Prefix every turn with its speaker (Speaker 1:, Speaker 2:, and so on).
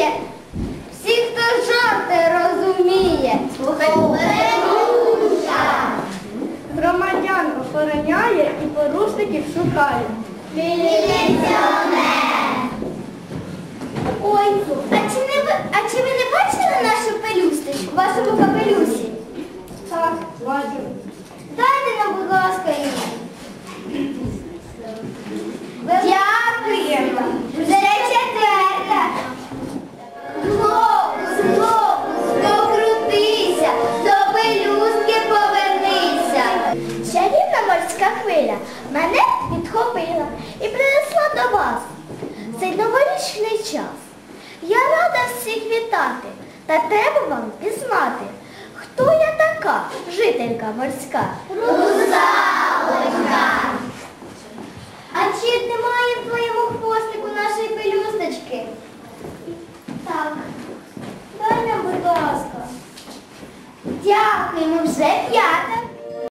Speaker 1: вміє, всі, хто жарти розуміє, слухай громадян охороняє і порушників шукає. Міліціонер! Ой, хвиля мене підхопила і принесла до вас. Цей новорічний час. Я рада всіх вітати, та треба вам пізнати, хто я така, жителька морська. Русалочка. А чи немає в твоєму хвостику нашої пелюсточки? Так. Дай нам, будь ласка. Дякуємо, вже п'ята.